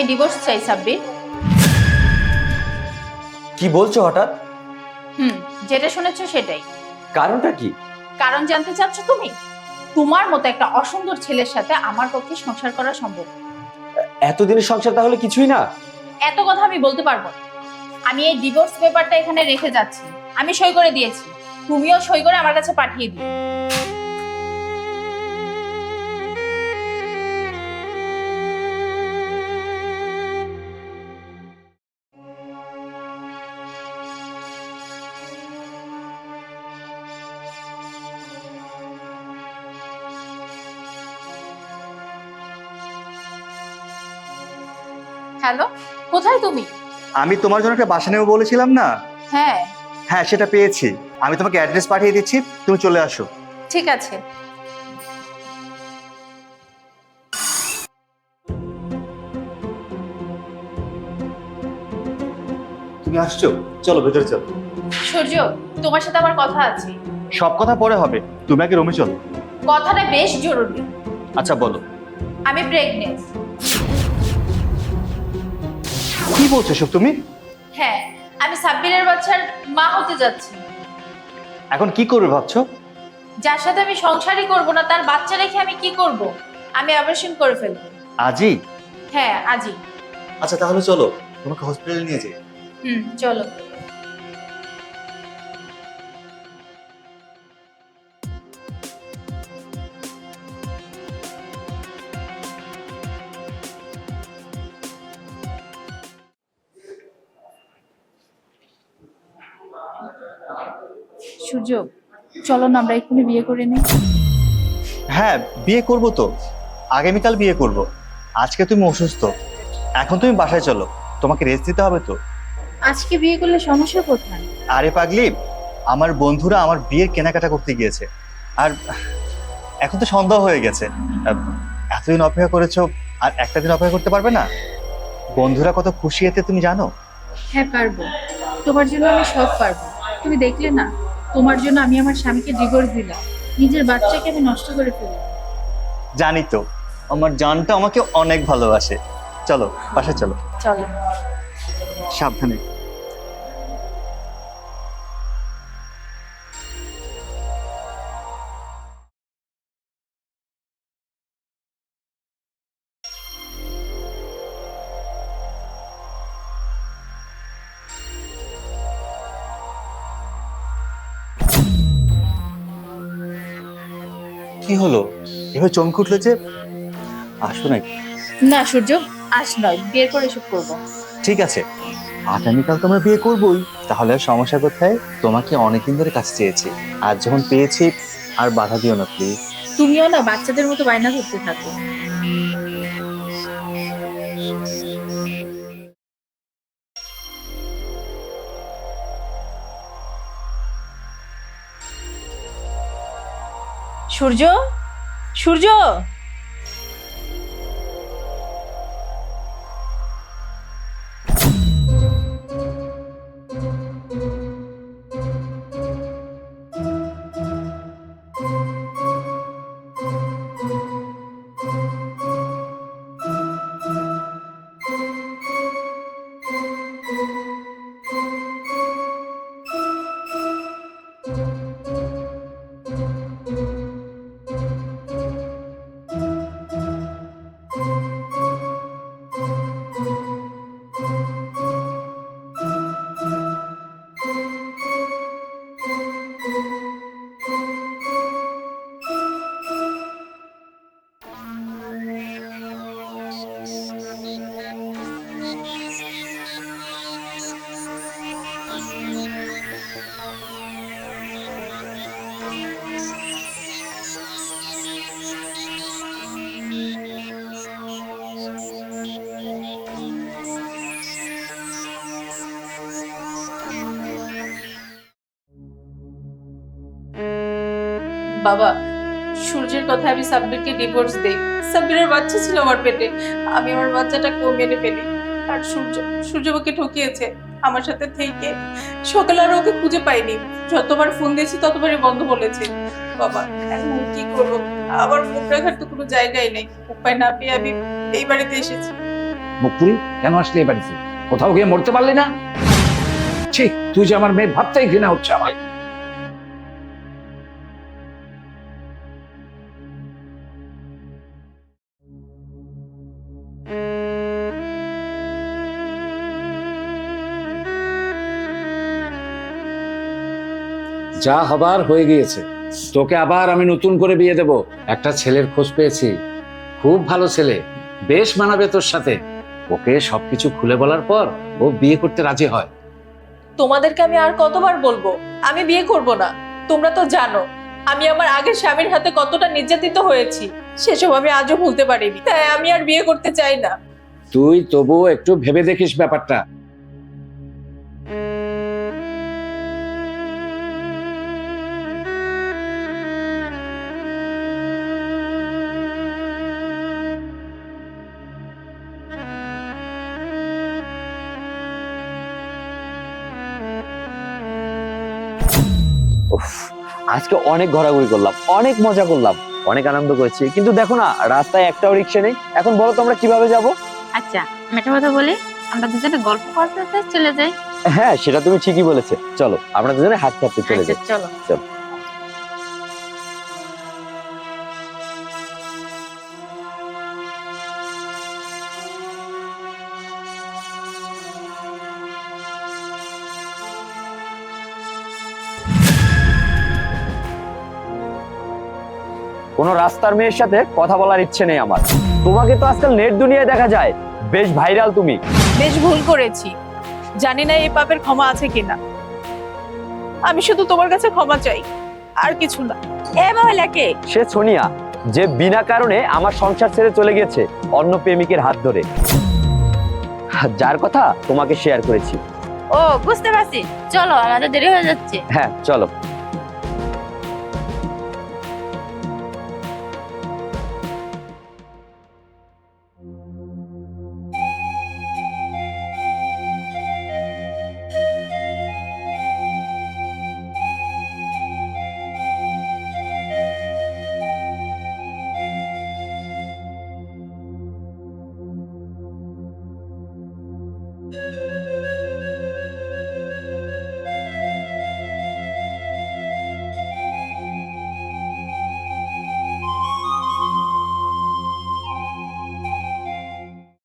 আমি ডিভোর্স চাই সাব্বির। কি বলছো হঠাৎ? হুম যেটা শুনেছো সেটাই। কারণটা কি? কারণ জানতে চাচ্ছ তুমি? তোমার মতো একটা অসুন্দর ছেলের সাথে আমার পক্ষে সংসার করা সম্ভব। এতদিনের সংসার তাহলে কিছুই না? এত কথা আমি বলতে পারব না। আমি এই ডিভোর্স পেপারটা এখানে রেখে যাচ্ছি। আমি সই করে দিয়েছি। তুমিও সই করে আমার কাছে পাঠিয়ে দিও। হ্যালো কোথায় তুমি? আমি তোমার জন্য একটা বাসা নেব বলেছিলাম না? হ্যাঁ। হ্যাঁ সেটা পেয়েছি। আমি তোমাকে অ্যাড্রেস পাঠিয়ে দিচ্ছি তুমি চলে আসো। ঠিক আছে। তুমি আসছো? চলো ভেতরে চলো। সূর্য তোমার সাথে আমার কথা আছে। সব কথা পরে হবে। তুমি আগে রুমে চলো। কথাটা বেশ জরুরি। আচ্ছা বলো। আমি প্রেগনেন্ট কি বলছো সব তুমি? হ্যাঁ আমি সাব্বিরের বাচ্চার মা হতে যাচ্ছি। এখন কি করবে ভাবছ? যার সাথে আমি সংসারই করব না তার বাচ্চা রেখে আমি কি করব? আমি অপারেশন করে ফেলব। আজই হ্যাঁ আজই আচ্ছা তাহলে চলো তোমাকে হসপিটালে নিয়ে যাই। হুম চলো। সূর্য চলো না আমরা এক্ষুনি বিয়ে করে নিই। হ্যাঁ বিয়ে করব তো। আগামীকাল বিয়ে করব। আজকে তুমি অসুস্থ। এখন তুমি বাসায় চলো। তোমাকে রেস্ট দিতে হবে তো। আজকে বিয়ে করলে সমস্যা কোথায়? আরে পাগলি আমার বন্ধুরা আমার বিয়ের কেনাকাটা করতে গিয়েছে। আর এখন তো সন্ধ্যা হয়ে গেছে। এতদিন অপেক্ষা করেছ আর একটা দিন অপেক্ষা করতে পারবে না? বন্ধুরা কত খুশি এতে তুমি জানো? হ্যাঁ পারব। তোমার জন্য আমি সব পারব। তুমি দেখলে না? তোমার জন্য আমি আমার স্বামীকে ডিভোর্স দিলাম। নিজের বাচ্চাকে আমি নষ্ট করে ফেললাম। জানি তো আমার জানটা আমাকে অনেক ভালোবাসে। চলো বাসা চলো। চলো। সাবধানে। কি হলো? এবার চমক উঠল যে আসো নাকি? না সূর্য আজ নয় বিয়ের পরে এসব করব। ঠিক আছে। আগামীকাল তোমরা বিয়ে করবোই। তাহলে আর সমস্যা কোথায়? তোমাকে অনেকদিন ধরে কাছে চেয়েছি। আর যখন পেয়েছি আর বাধা দিও না প্লিজ তুমিও না বাচ্চাদের মতো বায়না করতে থাকো। সূর্য? সূর্য! বাবা, সূর্যের কথা আমি সাব্বিরকে ডিভোর্স দেই। সাব্বিরের বাচ্চা ছিল আমার পেটে। আমি আমার বাচ্চাটাকেও মেনে ফেলি আর সূর্য সূর্য ঠকিয়েছে আমার সাথে থেকে। সকালে আর ওকে খুঁজে পাইনি। যতবার ফোন দিয়েছি, ততবারই বন্ধ বলেছে। বাবা, এখন কি করব? আমার মুখ রাখার তো কোনো জায়গাই নেই। উপায় না পেয়ে আমি এই বাড়িতে এসেছি। মুখপুরি, কেন আসলি এ বাড়িতে? কোথাও গিয়ে মরতে পারলি না? ঠিক তুই যে আমার মেয়ে ভাবতেই ঘৃণা হচ্ছে আমার যা হবার হয়ে গিয়েছে। তোকে আবার আমি নতুন করে বিয়ে দেব। একটা ছেলের খোঁজ পেয়েছি। খুব ভালো ছেলে। বেশ মানাবে তোর সাথে। ওকে সবকিছু খুলে বলার পর ও বিয়ে করতে রাজি হয়। তোমাদেরকে আমি আর কতবার বলব? আমি বিয়ে করব না। তোমরা তো জানো আমি আমার আগের স্বামীর হাতে কতটা নির্যাতিত হয়েছি। সেসব আমি আজও ভুলতে পারিনি। তাই আমি আর বিয়ে করতে চাই না। তুই তবু একটু ভেবে দেখিস ব্যাপারটা। আজকে অনেক ঘোরাঘুরি করলাম অনেক মজা করলাম অনেক আনন্দ করেছি। কিন্তু দেখো না রাস্তায় একটাও রিক্সা নেই। এখন বলো তো আমরা কীভাবে যাব? আচ্ছা আমি একটা কথা বলি আমরা দুজনে গল্প করতে চলে যাই। হ্যাঁ সেটা তুমি ঠিকই বলেছে। চলো আমরা দুজনে হাত কাটতে চলে আচ্ছা যাই। চলো। চলো। কোনো রাস্তার মেয়ের সাথে কথা বলার ইচ্ছে নেই আমার। তোমাকে তো আজকাল নেট দুনিয়ায় দেখা যায়। বেশ ভাইরাল তুমি। বেশ ভুল করেছি। জানি না এই পাপের ক্ষমা আছে কিনা। আমি শুধু তোমার কাছে ক্ষমা চাই আর কিছু না। এ মহিলাকে! সে সোনিয়া যে বিনা কারণে আমার সংসার ছেড়ে চলে গেছে অন্য প্রেমিকের হাত ধরে। যার কথা তোমাকে শেয়ার করেছি। ও বুঝতে পারছি। চলো আমাদের দেরি হয়ে যাচ্ছে। হ্যাঁ চলো।